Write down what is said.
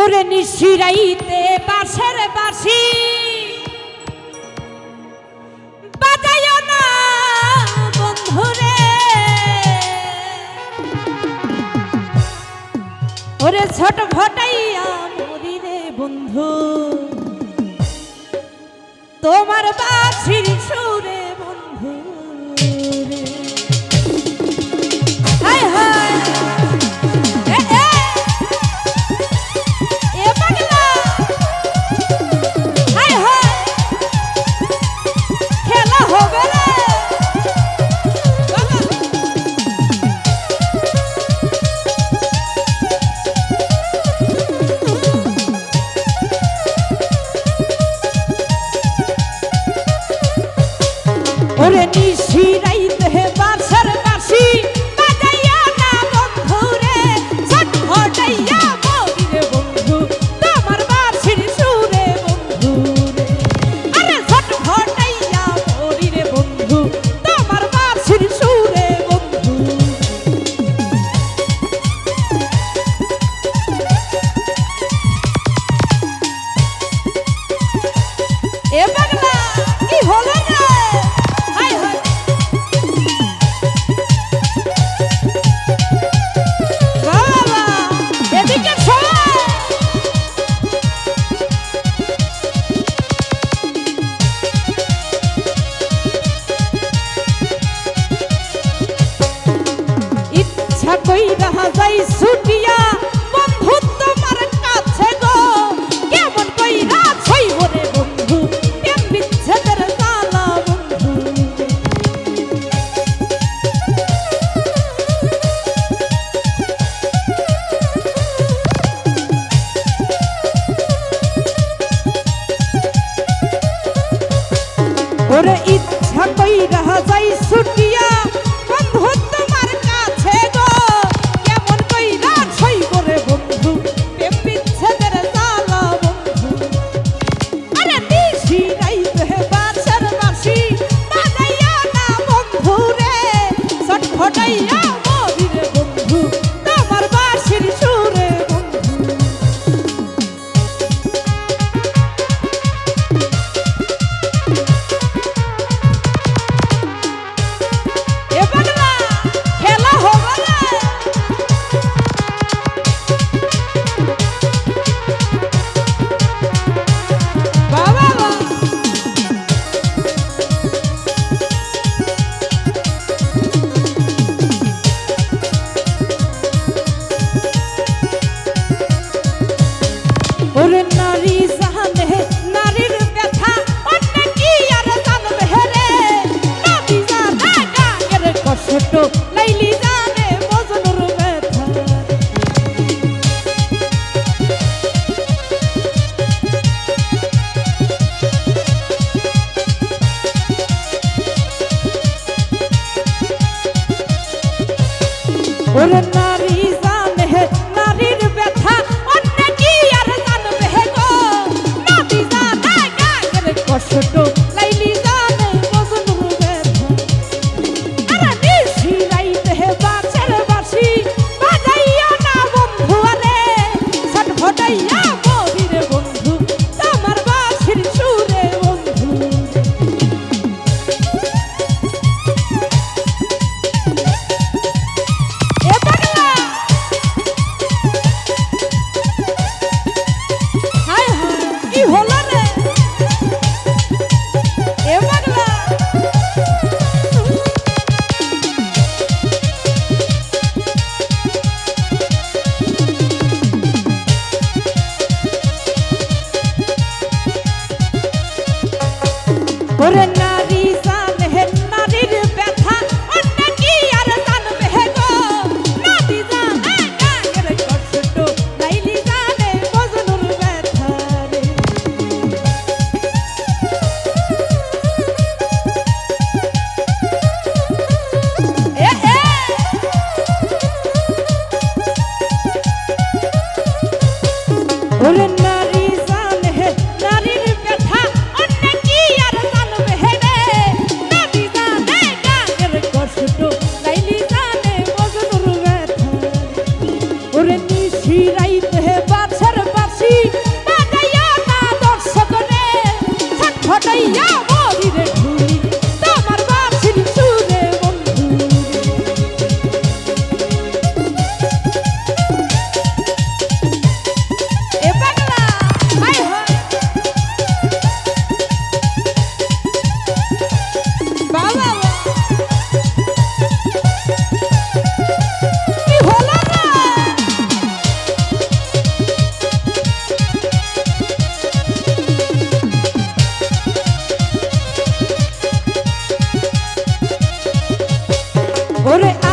ওরে নিশিরাইতে বাসের বাসি বাজাইও না বন্ধুরে। ওরে ছোট ঘটাইয়া মরি বন্ধু। তোমার বাসির সুরে ওরে নিশিরাই কইরা যাই ছুটিয়া, বন্ধু তোমার কাছে গো। কেমন কইরা ছইব রে বন্ধু প্রেম বিচ্ছেদের জালা যাই ছুটিয়া ছোট, লাইলি জানে বজনুর ব্যথা। ওরে নারী জানে নারীর ব্যথা, অন্য কি আর জানবে গো? নাতি জানে গাগের কষ্ট। ¡Ole!